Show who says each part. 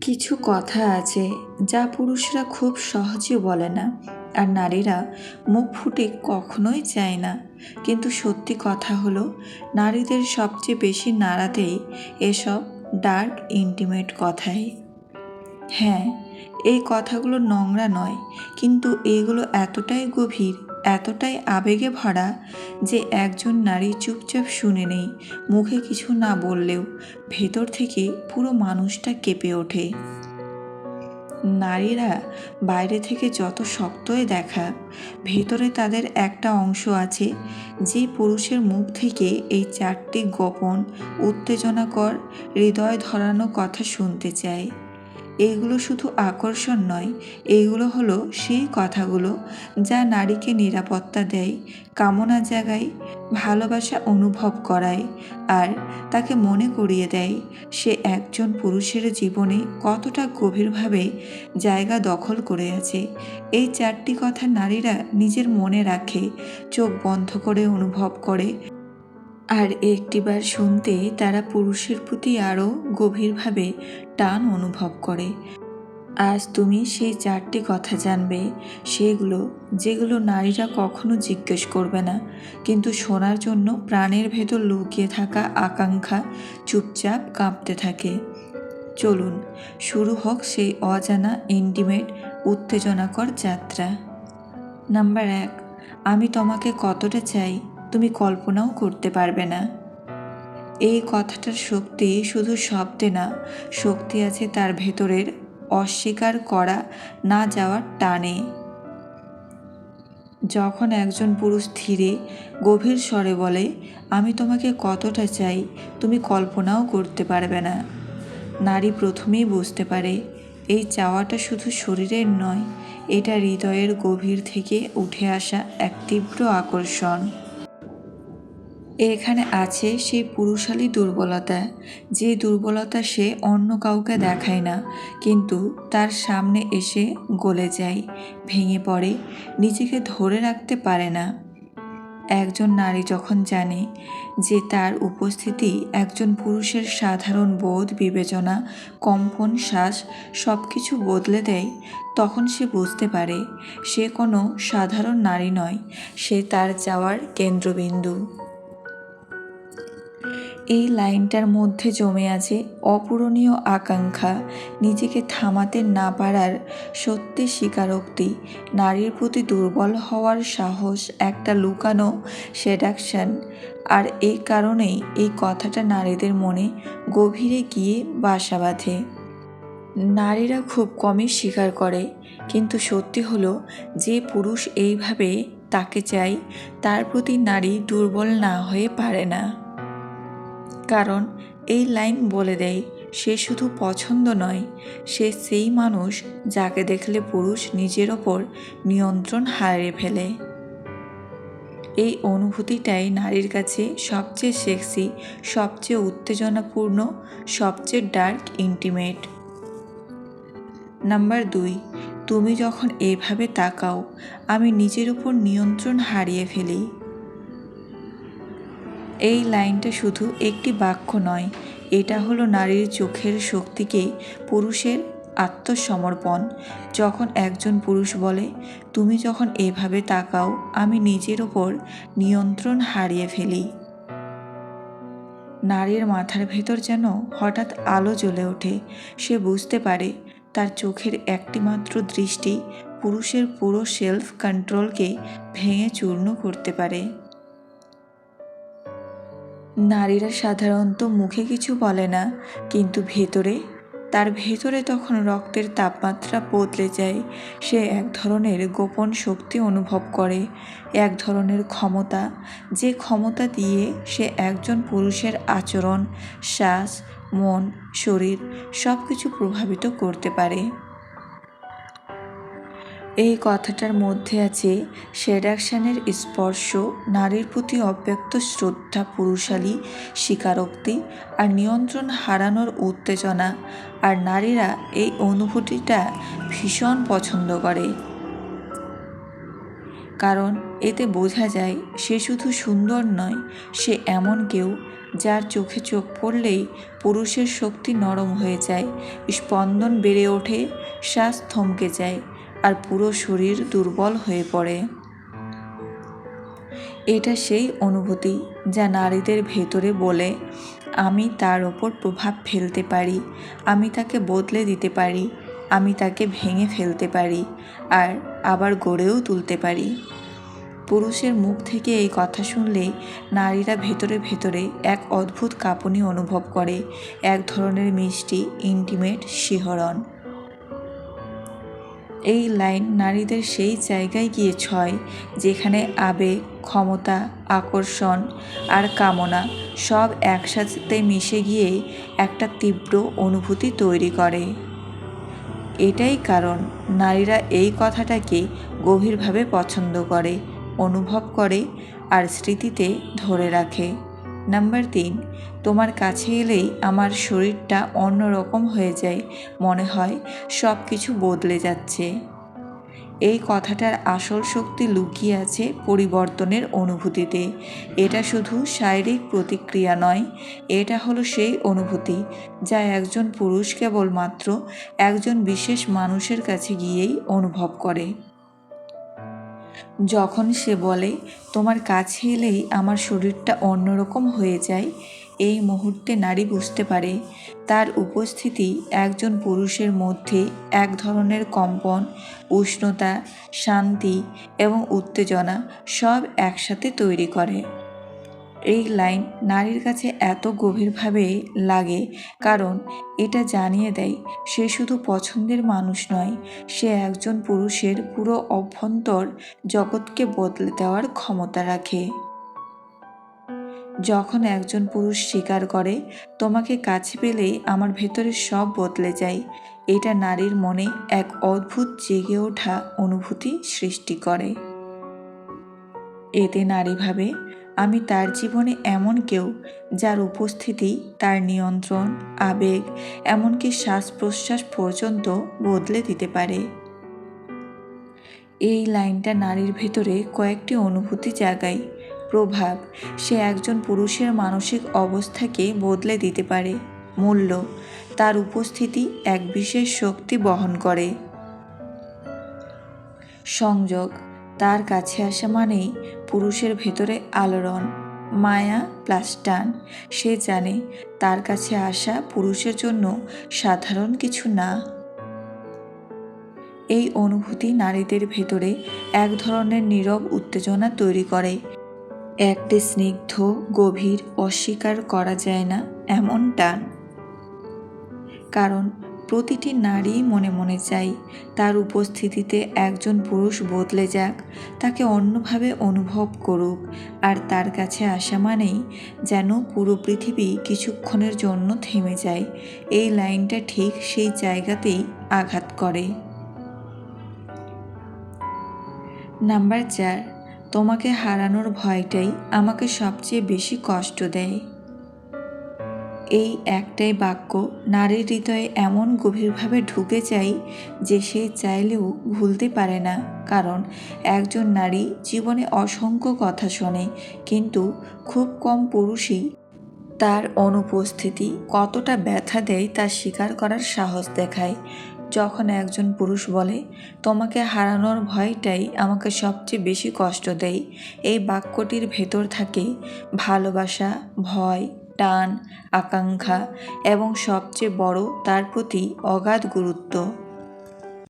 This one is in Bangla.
Speaker 1: কিছু কথা আছে যা পুরুষরা খুব সহজে বলে না। আর নারীরা মুখ ফুটে কখনোই চায় না। কিন্তু সত্যি কথা হলো, নারীদের সবচেয়ে বেশি নাড়াতেই এসব ডার্ক, ইন্টিমেট কথাই। হ্যাঁ এই কথাগুলো নোংরা নয়, কিন্তু এগুলো এতটাই গভীর এতটাই আবেগে ভরা যে একজন নারী চুপচাপ শুনে নেই, মুখে কিছু না বললেও ভেতর থেকে পুরো মানুষটা কেঁপে ওঠে। নারীরা বাইরে থেকে যত শক্তই দেখা, ভেতরে তাদের একটা অংশ আছে যে পুরুষের মুখ থেকে এই চারটি গোপন, উত্তেজনাকর, হৃদয় ধরানো কথা শুনতে চায়। এগুলো শুধু আকর্ষণ নয়, এগুলো হলো সেই কথাগুলো যা নারীকে নিরাপত্তা দেয়, কামনা জাগায়, ভালোবাসা অনুভব করায় আর তাকে মনে করিয়ে দেয় সে একজন পুরুষের জীবনে কতটা গভীরভাবে জায়গা দখল করে আছে। এই চারটি কথা নারীরা নিজের মনে রাখে, চোখ বন্ধ করে অনুভব করে আর একটিবার শুনতে তারা পুরুষের প্রতি আরও গভীরভাবে টান অনুভব করে। আজ তুমি সেই চারটি কথা জানবে, সেগুলো যেগুলো নারীরা কখনো জিজ্ঞেস করবে না, কিন্তু শোনার জন্য প্রাণের ভেতর লুকিয়ে থাকা আকাঙ্ক্ষা চুপচাপ কাঁপতে থাকে। চলুন, শুরু হোক সেই অজানা ইন্টিমেট উত্তেজনাকর যাত্রা। নাম্বার এক, আমি তোমাকে কতটা চাই তুমি কল্পনাও করতে পারবে না। এই কথাটার শক্তি শুধু শব্দে না, শক্তি আছে তার ভেতরের অস্বীকার করা না যাওয়ার টানে। যখন একজন পুরুষ ধীরে, গভীর স্বরে বলে, আমি তোমাকে কতটা চাই, তুমি কল্পনাও করতে পারবে না। নারী প্রথমেই বুঝতে পারে, এই চাওয়াটা শুধু শরীরের নয়, এটা হৃদয়ের গভীর থেকে উঠে আসা এক তীব্র আকর্ষণ। এখানে আছে সেই পুরুষালী দুর্বলতা, যে দুর্বলতা সে অন্য কাউকে দেখায় না, কিন্তু তার সামনে এসে গলে যায়, ভেঙে পড়ে, নিজেকে ধরে রাখতে পারে না। একজন নারী যখন জানে যে তার উপস্থিতি একজন পুরুষের সাধারণ বোধ, বিবেচনা, কম্পন, শ্বাস সব কিছু বদলে দেয়, তখন সে বুঝতে পারে সে কোনো সাধারণ নারী নয়, সে তার যাওয়ার কেন্দ্রবিন্দু। এই লাইনটার মধ্যে জমে আছে অপূরণীয় আকাঙ্ক্ষা। নিজেকে থামাতে না পারার সত্যি স্বীকারোক্তি। নারীর প্রতি দুর্বল হওয়ার সাহস, একটা লুকানো সেডাকশন। আর এই কারণেই এই কথাটা নারীদের মনে গভীরে গিয়ে বাসা বাঁধে। নারীরা খুব কমই স্বীকার করে, কিন্তু সত্যি হলো, যে পুরুষ এইভাবে তাকে চাই তার প্রতি নারী দুর্বল না হয়ে পারে না। কারণ এই লাইন বলে দেয়, সে শুধু পছন্দ নয়, সে সেই মানুষ যাকে দেখলে পুরুষ নিজের ওপর নিয়ন্ত্রণ হারিয়ে ফেলে। এই অনুভূতিটাই নারীর কাছে সবচেয়ে সেক্সি সবচেয়ে উত্তেজনাপূর্ণ, সবচেয়ে ডার্ক ইন্টিমেট নাম্বার দুই, তুমি যখন এভাবে তাকাও, আমি নিজের উপর নিয়ন্ত্রণ হারিয়ে ফেলি। এই লাইনটা শুধু একটি বাক্য নয়, এটা হলো নারীর চোখের শক্তিকে পুরুষের আত্মসমর্পণ। যখন একজন পুরুষ বলে, তুমি যখন এভাবে তাকাও, আমি নিজের ওপর নিয়ন্ত্রণ হারিয়ে ফেলি। নারীর মাথার ভেতর যেন হঠাৎ আলো জ্বলে ওঠে। সে বুঝতে পারে, তার চোখের একটিমাত্র দৃষ্টি পুরুষের পুরো সেলফ কন্ট্রোলকে ভেঙে চূর্ণ করতে পারে। নারীরা সাধারণত মুখে কিছু বলে না, কিন্তু ভেতরে, তার ভেতরে তখন রক্তের তাপমাত্রা বদলে যায়। সে এক ধরনের গোপন শক্তি অনুভব করে, এক ধরনের ক্ষমতা, যে ক্ষমতা দিয়ে সে একজন পুরুষের আচরণ, শ্বাস, মন, শরীর সব কিছু প্রভাবিত করতে পারে। এই কথাটার মধ্যে আছে, সেডাকশানের স্পর্শ, নারীর প্রতি অব্যক্ত শ্রদ্ধা, পুরুষালী, স্বীকারোক্তি আর নিয়ন্ত্রণ হারানোর উত্তেজনা। আর নারীরা এই অনুভূতিটা ভীষণ পছন্দ করে। কারণ এতে বোঝা যায়, সে শুধু সুন্দর নয়, সে এমন কেউ যার চোখে চোখ পড়লেই পুরুষের শক্তি নরম হয়ে যায়, স্পন্দন বেড়ে ওঠে, শ্বাস থমকে যায়। আর পুরো শরীর দুর্বল হয়ে পড়ে। এটা সেই অনুভূতি যা নারীদের ভেতরে বলে, আমি তার ওপর প্রভাব ফেলতে পারি, আমি তাকে বদলে দিতে পারি, আমি তাকে ভেঙে ফেলতে পারি, আর আবার গড়েও তুলতে পারি। পুরুষের মুখ থেকে এই কথা শুনলে নারীরা ভেতরে ভেতরে এক অদ্ভুত কাঁপুনি অনুভব করে, এক ধরনের মিষ্টি ইন্টিমেট শিহরণ। এই লাইন নারীদের সেই জায়গায় গিয়ে ছয়, যেখানে আবেগ ক্ষমতা, আকর্ষণ আর কামনা সব একসাথে মিশে গিয়ে একটা তীব্র অনুভূতি তৈরি করে। এটাই কারণ নারীরা এই কথাটাকে গভীরভাবে পছন্দ করে, অনুভব করে আর স্মৃতিতে ধরে রাখে। নাম্বার তিন, তোমার কাছে এলেই আমার শরীরটা অন্যরকম হয়ে যায়, মনে হয় সব কিছু বদলে যাচ্ছে। এই কথাটার আসল শক্তি লুকিয়ে আছে পরিবর্তনের অনুভূতিতে। এটা শুধু শারীরিক প্রতিক্রিয়া নয়, এটা হলো সেই অনুভূতি যা একজন পুরুষ কেবলমাত্র একজন বিশেষ মানুষের কাছে গিয়েই অনুভব করে। যখন সে বলে, তোমার কাছে এলেই আমার শরীরটা অন্যরকম হয়ে যায়, এই মুহূর্তে নারী বুঝতে পারে তার উপস্থিতি একজন পুরুষের মধ্যে এক ধরনের কম্পন, উষ্ণতা, শান্তি এবং উত্তেজনা সব একসাথে তৈরি করে। এই লাইন নারীর কাছে এত গভীরভাবে লাগে, কারণ এটা জানিয়ে দেয়, সে শুধু পছন্দের মানুষ নয়, সে একজন পুরুষের পুরো অভ্যন্তর জগৎকে বদলে দেওয়ার ক্ষমতা রাখে। যখন একজন পুরুষ স্বীকার করে, তোমাকে কাছে পেলেই আমার ভেতরে সব বদলে যায় এটা নারীর মনে এক অদ্ভুত জেগে ওঠা অনুভূতি সৃষ্টি করে। এতে নারী ভাবে আমি তার জীবনে এমন কেউ যার উপস্থিতি, তার নিয়ন্ত্রণ, আবেগ, এমনকি শ্বাস প্রশ্বাস পর্যন্ত বদলে দিতে পারে। এই লাইনটা নারীর ভেতরে কয়েকটি অনুভূতি জাগায়। প্রভাব, সে একজন পুরুষের মানসিক অবস্থাকে বদলে দিতে পারে। মূল্য, তার উপস্থিতি এক বিশেষ শক্তি বহন করে। সংযোগ তার কাছে আসা মানেই পুরুষের ভেতরে আলোড়ন, মায়া প্লাস টান সে জানে তার কাছে আসা পুরুষের জন্য সাধারণ কিছু না। এই অনুভূতি নারীদের ভেতরে এক ধরনের নীরব উত্তেজনা তৈরি করে। একটি স্নিগ্ধ, গভীর অস্বীকার করা যায় না এমন টান। কারণ প্রতিটি নারী মনে মনে চাই, তার উপস্থিতিতে একজন পুরুষ বদলে যাক, তাকে অন্যভাবে অনুভব করুক, আর তার কাছে আসা মানেই যেন পুরো পৃথিবী কিছুক্ষণের জন্য থেমে যায়। এই লাইনটা ঠিক সেই জায়গাতেই আঘাত করে। নাম্বার চার, তোমাকে হারানোর ভয়টাই আমাকে সবচেয়ে বেশি কষ্ট দেয়। এই একটাই বাক্য, নারীর হৃদয়ে এমন গভীরভাবে ঢুকে যায় যে সে চাইলেও ভুলতে পারে না। কারণ, একজন নারী জীবনে অসংখ্য কথা শোনে, কিন্তু খুব কম পুরুষই তার অনুপস্থিতি কতটা ব্যথা দেয় তা স্বীকার করার সাহস দেখায়। যখন একজন পুরুষ বলে, তোমাকে হারানোর ভয়টাই আমাকে সবচেয়ে বেশি কষ্ট দেয়। এই বাক্যটির ভেতর থাকে ভালোবাসা, ভয় টান আকাঙ্ক্ষা এবং সবচেয়ে বড় তার প্রতি অগাধ গুরুত্ব।